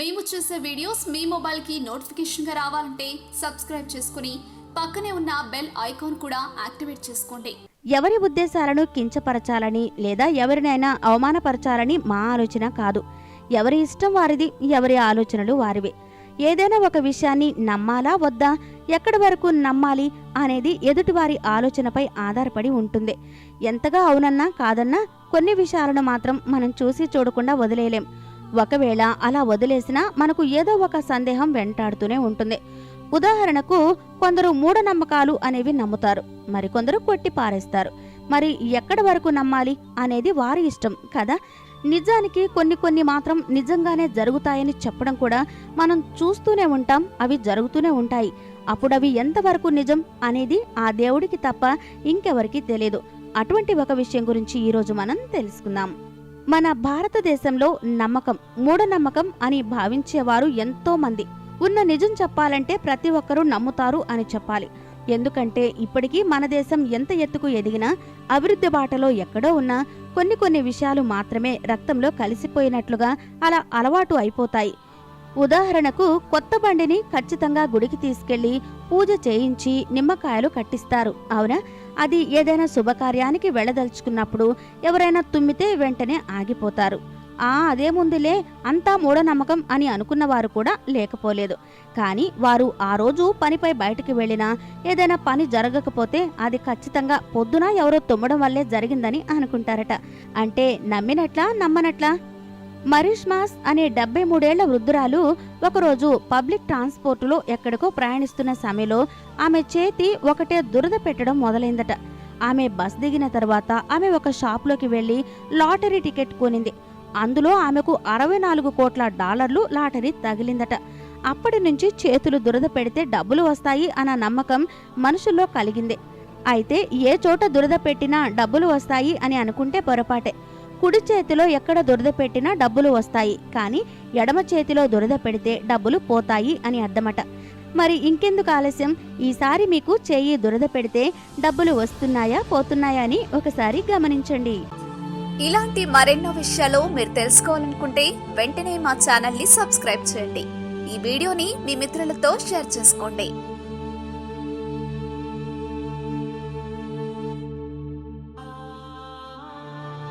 మేము చేసే వీడియోస్ మీ మొబైల్కి నోటిఫికేషన్గా రావాలంటే సబ్స్క్రైబ్ చేసుకుని పక్కనే ఉన్న బెల్ ఐకాన్ కూడా యాక్టివేట్ చేసుకోండి. ఎవరి ఉద్దేశాలను కించపరచాలని లేదా ఎవరినైనా అవమానపరచాలని మా ఆలోచన కాదు. ఎవరి ఇష్టం వారిది ఎవరి ఆలోచనలు వారివే. ఏదైనా ఒక విషయాన్ని నమ్మాలా వద్దా ఎక్కడి వరకు నమ్మాలి అనేది ఎదుటివారి ఆలోచనపై ఆధారపడి ఉంటుంది. ఎంతగా అవునన్నా కాదన్నా కొన్ని విషయాలను మాత్రం మనం చూసి చూడకుండా వదిలేయలేం. ఒకవేళ అలా వదిలేసినా మనకు ఏదో ఒక సందేహం వెంటాడుతూనే ఉంటుంది. ఉదాహరణకు కొందరు మూఢనమ్మకాలు అనేవి నమ్ముతారు. మరికొందరు కొట్టి పారేస్తారు. మరి ఎక్కడి వరకు నమ్మాలి అనేది వారి ఇష్టం కదా? నిజానికి కొన్ని కొన్ని మాత్రం నిజంగానే జరుగుతాయని చెప్పడం కూడా మనం చూస్తూనే ఉంటాం అవి జరుగుతూనే ఉంటాయి. అప్పుడు అవి ఎంతవరకు నిజం అనేది ఆ దేవుడికి తప్ప ఇంకెవరికి తెలియదు అటువంటి ఒక విషయం గురించి ఈరోజు మనం తెలుసుకుందాం. మన భారతదేశంలో నమ్మకం మూఢనమ్మకం అని భావించేవారు ఎంతో మంది ఉన్న నిజం చెప్పాలంటే ప్రతి ఒక్కరూ నమ్ముతారు అని చెప్పాలి. ఎందుకంటే ఇప్పటికీ మన దేశం ఎంత ఎత్తుకు ఎదిగినా అభివృద్ధి బాటలో ఎక్కడో ఉన్నా కొన్ని కొన్ని విషయాలు మాత్రమే రక్తంలో కలిసిపోయినట్లుగా అలా అలవాటు అయిపోతాయి. ఉదాహరణకు కొత్త బండిని ఖచ్చితంగా గుడికి తీసుకెళ్ళి పూజ చేయించి నిమ్మకాయలు కట్టిస్తారు. అవునా? అది ఏదైనా శుభకార్యానికి వెళ్ళదలుచుకున్నప్పుడు ఎవరైనా తుమ్మితే వెంటనే ఆగిపోతారు. ఆ అదేముందిలే అంతా మూఢనమ్మకం అని అనుకున్నవారు కూడా లేకపోలేదు. కానీ వారు ఆ రోజు పనిపై బయటికి వెళ్ళినా ఏదైనా పని జరగకపోతే అది ఖచ్చితంగా పొద్దున ఎవరో తుమ్మడం వల్లే జరిగిందని అనుకుంటారట. అంటే నమ్మినట్లా నమ్మనట్లా? మరిష్మాస్ అనే డెబ్బై మూడేళ్ళ వృద్ధురాలు ఒకరోజు పబ్లిక్ ట్రాన్స్పోర్టులో ఎక్కడికో ప్రయాణిస్తున్న సమయంలో ఆమె చేతి ఒకటే దురద పెట్టడం మొదలైందట. ఆమె బస్ దిగిన తర్వాత ఆమె ఒక షాప్లోకి వెళ్ళి లాటరీ టికెట్ కొనింది. అందులో ఆమెకు అరవై నాలుగు కోట్ల డాలర్లు లాటరీ తగిలిందట. అప్పటి నుంచి చేతులు దురద పెడితే డబ్బులు వస్తాయి అన్న నమ్మకం మనుషుల్లో కలిగింది. అయితే ఏ చోట దురద పెట్టినా డబ్బులు వస్తాయి అని అనుకుంటే పొరపాటే. కుడి చేతిలో ఎక్కడ దురద పెట్టినా డబ్బులు వస్తాయి. కానీ ఎడమ చేతిలో దురద పెడితే డబ్బులు పోతాయి అని అర్థమట. మరి ఇంకెందుకు ఆలస్యం? ఈసారి మీకు చేయి దురద పెడితే డబ్బులు వస్తున్నాయా పోతున్నాయా అని ఒకసారి గమనించండి. ఇలాంటి మరెన్నో విషయాలు మీరు తెలుసుకోవాలనుకుంటే వెంటనే మా ఛానల్ని సబ్స్క్రైబ్ చేయండి. ఈ వీడియోని మీ మిత్రులతో షేర్ చేసుకోండి.